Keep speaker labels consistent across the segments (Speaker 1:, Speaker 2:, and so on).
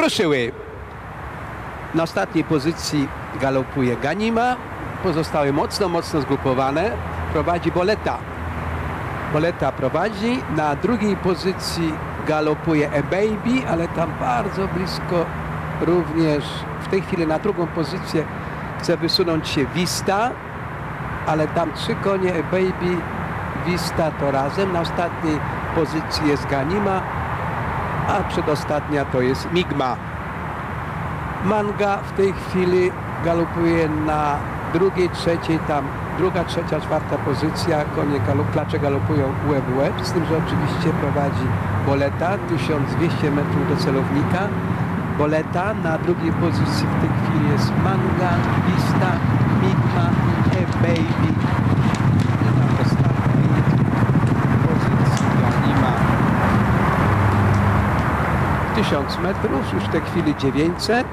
Speaker 1: ruszyły. Na ostatniej pozycji galopuje Ganima. Pozostałe mocno, mocno zgrupowane. Prowadzi Boleta. Boleta prowadzi. Na drugiej pozycji galopuje E-Baby, ale tam bardzo blisko również w tej chwili na drugą pozycję chce wysunąć się Vista, ale tam trzy konie E-Baby, Vista to razem. Na ostatniej pozycji jest Ganima, a przedostatnia to jest Migma. Manga w tej chwili galopuje na drugiej, trzeciej, tam druga, trzecia, czwarta pozycja. Konie galup, klacze galopują łeb w łeb, z tym, że oczywiście prowadzi Boleta, 1200 metrów do celownika. Boleta na drugiej pozycji w tej chwili jest Manga, Vista, Migma i E-Baby. I na ostatniej pozycji Ganima. 1000 metrów, już w tej chwili 900.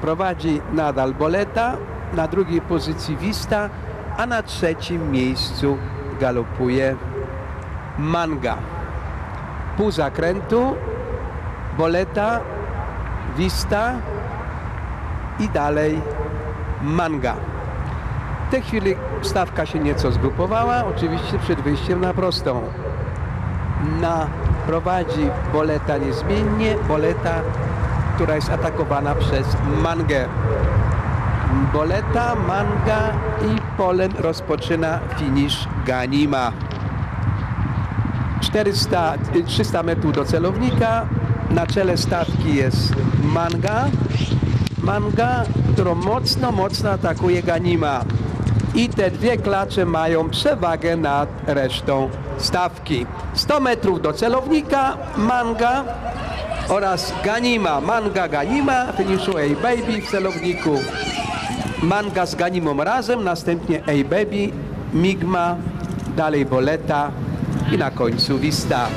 Speaker 1: Prowadzi nadal Boleta, na drugiej pozycji Vista, a na trzecim miejscu galopuje Manga. Pół zakrętu, Boleta, Vista i dalej Manga. W tej chwili stawka się nieco zgrupowała, oczywiście przed wyjściem na prostą na prowadzi Boleta niezmiennie. Boleta, która jest atakowana przez Mangę. Boleta, Manga i Polen rozpoczyna finisz Ganima. 400, y, 300 metrów do celownika. Na czele stawki jest Manga. Manga, którą mocno, mocno atakuje Ganima. I te dwie klacze mają przewagę nad resztą stawki. 100 metrów do celownika, Manga oraz Ganima. Manga, Ganima, finiszu A-Baby w celowniku. Manga z Ganimą razem, następnie A-Baby, Migma, dalej Boleta i na końcu Vista.